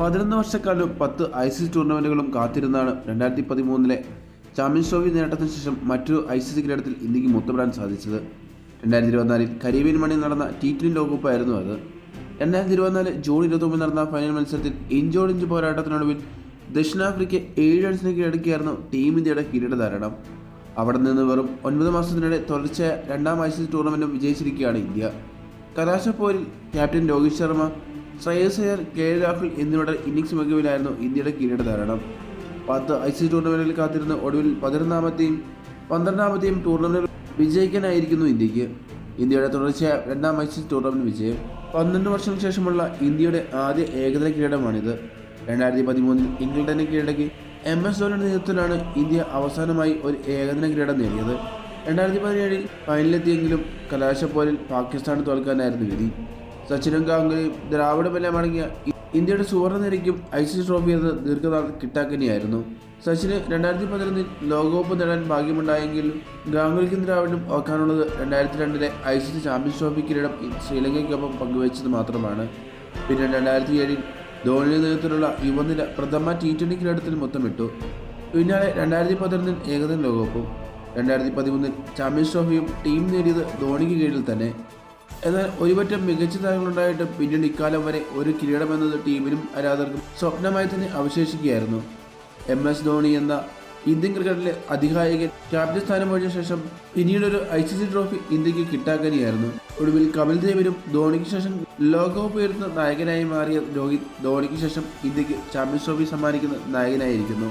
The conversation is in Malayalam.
പതിനൊന്ന് വർഷക്കാലം പത്ത് ഐ സി സി ടൂർണമെന്റുകളും കാത്തിരുന്നാണ് രണ്ടായിരത്തി പതിമൂന്നിലെ ചാമ്പ്യൻസ് ട്രോഫി നേട്ടത്തിന് ശേഷം മറ്റൊരു ഐ സി സി കിരീടത്തിൽ ഇന്ത്യയ്ക്ക് മുത്തപ്പെടാൻ സാധിച്ചത്. രണ്ടായിരത്തി ഇരുപത്തിനാലിൽ കരീബിയൻ മണി നടന്ന ടി ട്വന്റി ലോകകപ്പായിരുന്നു അത്. രണ്ടായിരത്തി ഇരുപത്തിനാല് ജൂൺ ഇരുപത്തൊമ്പതിൽ നടന്ന ഫൈനൽ മത്സരത്തിൽ ഇഞ്ചോട് ഇഞ്ച് പോരാട്ടത്തിനൊടുവിൽ ദക്ഷിണാഫ്രിക്ക ഏഴ് റൺസിന് കീഴടക്കിയായിരുന്നു ടീം ഇന്ത്യയുടെ കിരീടധാരണം അവിടെ നിന്ന് വെറും ഒൻപത് മാസത്തിനിടെ തുടർച്ചയായ രണ്ടാം ഐ സി സി ടൂർണമെന്റും വിജയിച്ചിരിക്കുകയാണ് ഇന്ത്യ. കലാശപ്പോരിൽ ക്യാപ്റ്റൻ രോഹിത് ശർമ്മ ശ്രേയസ് അയ്യർ കെ രാഹുൽ എന്നിവരുടെ ഇന്നിംഗ്സ് മികവിലായിരുന്നു ഇന്ത്യയുടെ കിരീട ധാരണം. പത്ത് ഐ സി ടൂർണമെന്റിൽ കാത്തിരുന്ന് ഒടുവിൽ പതിനൊന്നാമത്തെയും പന്ത്രണ്ടാമത്തെയും ടൂർണമെന്റിൽ വിജയിക്കാനായിരിക്കുന്നു ഇന്ത്യയ്ക്ക്. ഇന്ത്യയുടെ തുടർച്ചയായ രണ്ടാം ഐ സി ടൂർണമെന്റ് വിജയം പന്ത്രണ്ട് വർഷം ശേഷമുള്ള ഇന്ത്യയുടെ ആദ്യ ഏകദിന കിരീടമാണിത്. രണ്ടായിരത്തി പതിമൂന്നിൽ ഇംഗ്ലണ്ടിനെ കീഴടക്കി എം എസ് ധോണിയുടെ നേതൃത്വത്തിലാണ് ഇന്ത്യ അവസാനമായി ഒരു ഏകദിന കിരീടം നേടിയത്. രണ്ടായിരത്തി പതിനേഴിൽ ഫൈനലിലെത്തിയെങ്കിലും കലാശപ്പോരിൽ പാകിസ്ഥാൻ തോൽക്കാനായിരുന്നു വിധി. സച്ചിനും ഗാംഗുലിയും ദ്രാവിഡമെല്ലാം അടങ്ങിയ ഇന്ത്യയുടെ സുവർണ നിരയ്ക്കും ഐ സി സി ട്രോഫി എന്ന ദീർഘനാൾ കിട്ടാക്കനിയായിരുന്നു. സച്ചിന് രണ്ടായിരത്തി പതിനൊന്നിൽ ലോകകപ്പ് നേടാൻ ഭാഗ്യമുണ്ടായെങ്കിലും ഗാംഗുലിക്കും ദ്രാവിഡും ഓർക്കാനുള്ളത് രണ്ടായിരത്തി രണ്ടിലെ I C C champions trophy കിരീടം ശ്രീലങ്കയ്ക്കൊപ്പം പങ്കുവച്ചത് മാത്രമാണ്. പിന്നെ രണ്ടായിരത്തി ഏഴിൽ ധോണിയുടെ നേതൃത്വത്തിലുള്ള യുവനില പ്രഥമ ടി ട്വന്റി കിരീടത്തിൽ മൊത്തമിട്ടു. പിന്നാലെ രണ്ടായിരത്തി പതിനൊന്നിൽ ഏകദിന ലോകകപ്പും രണ്ടായിരത്തി പതിമൂന്നിൽ ചാമ്പ്യൻസ് ട്രോഫിയും ടീം നേടിയത് ധോണിക്ക് കീഴിൽ തന്നെ. എന്നാൽ ഒരുപറ്റം മികച്ച താരങ്ങളുണ്ടായിട്ട് പിന്നീട് ഇക്കാലം വരെ ഒരു കിരീടം എന്നത് ടീമിനും ആരാധകർക്കും സ്വപ്നമായി തന്നെ അവശേഷിക്കുകയായിരുന്നു. എം എസ് ധോണി എന്ന ഇന്ത്യൻ ക്രിക്കറ്റിലെ അധികായകൻ ക്യാപ്റ്റൻ സ്ഥാനം ഒഴിഞ്ഞ ശേഷം പിന്നീടൊരു ഐ സി സി ട്രോഫി ഇന്ത്യയ്ക്ക് കിട്ടാക്കനിയായിരുന്നു. ഒടുവിൽ കപിൽ ദേവിനും ധോണിക്ക് ശേഷം ലോകകപ്പ് ഉയർത്തുന്ന നായകനായി മാറിയ രോഹിത് ധോണിക്ക് ശേഷം ഇന്ത്യയ്ക്ക് ചാമ്പ്യൻസ് ട്രോഫി സമ്മാനിക്കുന്ന നായകനായിരിക്കുന്നു.